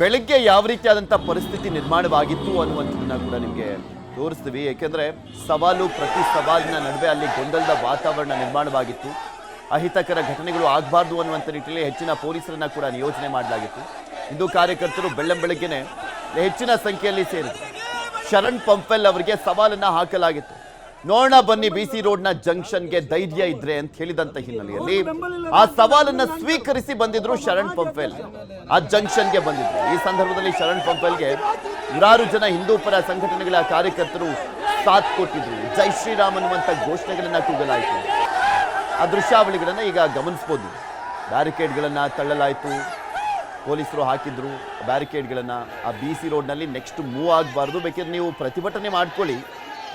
ಬೆಳಗ್ಗೆ ಯಾವ ರೀತಿಯಾದಂಥ ಪರಿಸ್ಥಿತಿ ನಿರ್ಮಾಣವಾಗಿತ್ತು ಅನ್ನುವಂಥದ್ದನ್ನ ಕೂಡ ನಿಮಗೆ ತೋರಿಸ್ತೀವಿ. ಏಕೆಂದರೆ ಸವಾಲು ಪ್ರತಿ ಸವಾಲಿನ ನಡುವೆ ಅಲ್ಲಿ ಗೊಂದಲದ ವಾತಾವರಣ ನಿರ್ಮಾಣವಾಗಿತ್ತು. ಅಹಿತಕರ ಘಟನೆಗಳು ಆಗಬಾರ್ದು ಅನ್ನುವಂಥ ನಿಟ್ಟಿನಲ್ಲಿ ಹೆಚ್ಚಿನ ಪೊಲೀಸರನ್ನ ಕೂಡ ನಿಯೋಜನೆ ಮಾಡಲಾಗಿತ್ತು. ಹಿಂದೂ ಕಾರ್ಯಕರ್ತರು ಬೆಳ್ಳಂಬೆಳಗ್ಗೆನೆ ಹೆಚ್ಚಿನ ಸಂಖ್ಯೆಯಲ್ಲಿ ಸೇರಿದರು. ಶರಣ್ ಪಂಪೆಲ್ ಅವರಿಗೆ ಸವಾಲನ್ನು ಹಾಕಲಾಗಿತ್ತು. ನೋಡೋಣ, ಬನ್ನಿ ಬಿ ಸಿ ರೋಡ್ನ ಜಂಕ್ಷನ್ಗೆ ಧೈರ್ಯ ಇದ್ರೆ ಅಂತ ಹೇಳಿದಂತ ಹಿನ್ನೆಲೆಯಲ್ಲಿ ಆ ಸವಾಲನ್ನ ಸ್ವೀಕರಿಸಿ ಬಂದಿದ್ರು ಶರಣ್ ಪಂಪೆಲ್. ಆ ಜಂಕ್ಷನ್ಗೆ ಬಂದಿದ್ರು. ಈ ಸಂದರ್ಭದಲ್ಲಿ ಶರಣ್ ಪಂಪೆಲ್ಗೆ ನೂರಾರು ಜನ ಹಿಂದೂ ಪರ ಸಂಘಟನೆಗಳ ಕಾರ್ಯಕರ್ತರು ಸಾಥ್ ಕೊಟ್ಟಿದ್ರು. ಜೈ ಶ್ರೀರಾಮ್ ಅನ್ನುವಂಥ ಘೋಷಣೆಗಳನ್ನ ಕೂಗಲಾಯಿತು. ಆ ದೃಶ್ಯಾವಳಿಗಳನ್ನ ಈಗ ಗಮನಿಸ್ಬೋದು. ಬ್ಯಾರಿಕೇಡ್ಗಳನ್ನ ತಳ್ಳಲಾಯಿತು. ಪೊಲೀಸರು ಹಾಕಿದ್ರು ಬ್ಯಾರಿಕೇಡ್ಗಳನ್ನ. ಆ ಬಿ ಸಿ ರೋಡ್ನಲ್ಲಿ ನೆಕ್ಸ್ಟ್ ಮೂವ್ ಆಗಬಾರ್ದು. ಬೇಕಿದ್ರೆ ನೀವು ಪ್ರತಿಭಟನೆ ಮಾಡ್ಕೊಳ್ಳಿ.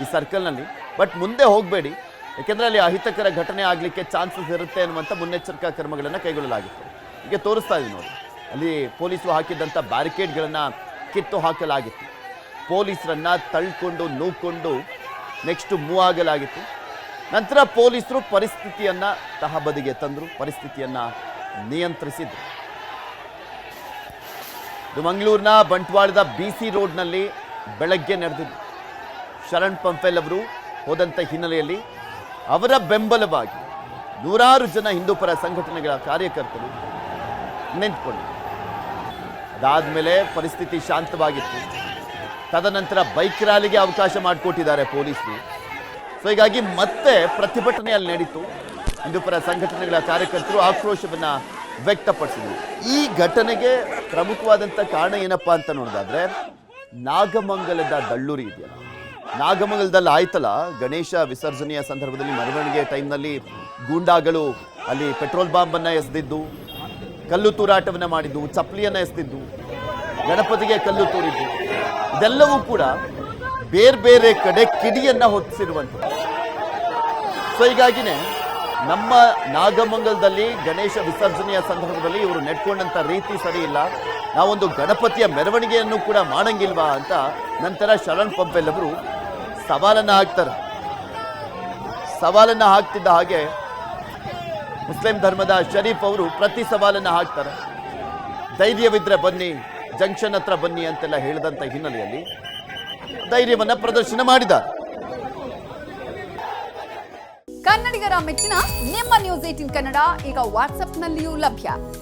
ಈ ಸರ್ಕಲ್ನಲ್ಲಿ ಬಟ್ ಮುಂದೆ ಹೋಗಬೇಡಿ. ಯಾಕೆಂದ್ರೆ ಅಲ್ಲಿ ಅಹಿತಕರ ಘಟನೆ ಆಗಲಿಕ್ಕೆ ಚಾನ್ಸಸ್ ಇರುತ್ತೆ ಅನ್ನುವಂಥ ಮುನ್ನೆಚ್ಚರಿಕಾ ಕ್ರಮಗಳನ್ನು ಕೈಗೊಳ್ಳಲಾಗಿತ್ತು. ಹೀಗೆ ತೋರಿಸ್ತಾ ಇದ್ದೀವಿ ನೋಡಿ. ಅಲ್ಲಿ ಪೊಲೀಸರು ಹಾಕಿದ್ದಂಥ ಬ್ಯಾರಿಕೇಡ್ಗಳನ್ನು ಕಿತ್ತು ಹಾಕಲಾಗಿತ್ತು. ಪೊಲೀಸರನ್ನು ತಳ್ಕೊಂಡು, ನೂಕೊಂಡು ನೆಕ್ಸ್ಟ್ ಮೂವ್ ಆಗಲಾಗಿತ್ತು. ನಂತರ ಪೊಲೀಸರು ಪರಿಸ್ಥಿತಿಯನ್ನ ತಹಬದಿಗೆ ತಂದರು, ಪರಿಸ್ಥಿತಿಯನ್ನ ನಿಯಂತ್ರಿಸಿದ್ರು. ಇದು ಮಂಗಳೂರಿನ ಬಂಟ್ವಾಳದ ಬಿ ಸಿ ರೋಡ್ನಲ್ಲಿ ಬೆಳಗ್ಗೆ ನಡೆದಿದ್ದು. ಶರಣ್ ಪಂಪೆಲ್ ಅವರು ಹೋದಂಥ ಹಿನ್ನೆಲೆಯಲ್ಲಿ ಅವರ ಬೆಂಬಲವಾಗಿ ನೂರಾರು ಜನ ಹಿಂದೂಪರ ಸಂಘಟನೆಗಳ ಕಾರ್ಯಕರ್ತರು ನಿಂತ್ಕೊಂಡು ಅದಾದಮೇಲೆ ಪರಿಸ್ಥಿತಿ ಶಾಂತವಾಗಿತ್ತು. ತದನಂತರ ಬೈಕ್ ರ್ಯಾಲಿಗೆ ಅವಕಾಶ ಮಾಡಿಕೊಟ್ಟಿದ್ದಾರೆ ಪೊಲೀಸರು. ಸೊ ಹೀಗಾಗಿ ಮತ್ತೆ ಪ್ರತಿಭಟನೆ ಅಲ್ಲಿ ನಡೀತು ಹಿಂದೂಪರ ಸಂಘಟನೆಗಳ ಕಾರ್ಯಕರ್ತರು ಆಕ್ರೋಶವನ್ನು ವ್ಯಕ್ತಪಡಿಸಿದರು. ಈ ಘಟನೆಗೆ ಪ್ರಮುಖವಾದಂಥ ಕಾರಣ ಏನಪ್ಪಾ ಅಂತ ನೋಡೋದಾದ್ರೆ ನಾಗಮಂಗಲದ ದಳ್ಳೂರಿ ಇದೆಯಲ್ಲ. ನಾಗಮಂಗಲದಲ್ಲಿ ಆಯ್ತಲ್ಲ? ಗಣೇಶ ವಿಸರ್ಜನೆಯ ಸಂದರ್ಭದಲ್ಲಿ ಮೆರವಣಿಗೆ ಟೈಮ್ನಲ್ಲಿ ಗೂಂಡಾಗಳು ಅಲ್ಲಿ ಪೆಟ್ರೋಲ್ ಬಾಂಬನ್ನು ಎಸೆದಿದ್ದು, ಕಲ್ಲು ತೂರಾಟವನ್ನು ಮಾಡಿದ್ದು, ಚಪ್ಪಲಿಯನ್ನು ಎಸೆದಿದ್ದು, ಗಣಪತಿಗೆ ಕಲ್ಲು ತೂರಿದ್ದು, ಇದೆಲ್ಲವೂ ಕೂಡ ಬೇರೆ ಬೇರೆ ಕಡೆ ಕಿಡಿಯನ್ನು ಹೊತ್ತಿಸಿರುವಂಥದ್ದು. ಸೊ ಹೀಗಾಗಿನೇ ನಮ್ಮ ನಾಗಮಂಗಲದಲ್ಲಿ ಗಣೇಶ ವಿಸರ್ಜನೆಯ ಸಂದರ್ಭದಲ್ಲಿ ಇವರು ನೆಟ್ಕೊಂಡಂಥ ರೀತಿ ಸರಿ ಇಲ್ಲ. ನಾವೊಂದು ಗಣಪತಿಯ ಮೆರವಣಿಗೆಯನ್ನು ಕೂಡ ಮಾಡಂಗಿಲ್ವಾ ಅಂತ ನಂತರ ಶರಣ್ ಪಂಪೆಲ್ ಅವರು ಸವಾಲನ್ನ ಹಾಕ್ತಾರೆ ಸವಾಲನ್ನು ಹಾಕ್ತಿದ್ದ ಹಾಗೆ ಮುಸ್ಲಿಂ ಧರ್ಮದ ಶರೀಫ್ ಅವರು ಪ್ರತಿ ಸವಾಲನ್ನು ಹಾಕ್ತಾರೆ. ಧೈರ್ಯವಿದ್ರೆ ಬನ್ನಿ, ಜಂಕ್ಷನ್ ಹತ್ರ ಬನ್ನಿ ಅಂತೆಲ್ಲ ಹೇಳಿದಂತ ಹಿನ್ನೆಲೆಯಲ್ಲಿ ಧೈರ್ಯವನ್ನು ಪ್ರದರ್ಶನ ಮಾಡಿದ ಕನ್ನಡಿಗರ ಮೆಚ್ಚಿನ ನಿಮ್ಮ ನ್ಯೂಸ್ ಏಟಿನ್ ಕನ್ನಡ ಈಗ ವಾಟ್ಸ್ಆಪ್ನಲ್ಲಿಯೂ ಲಭ್ಯ.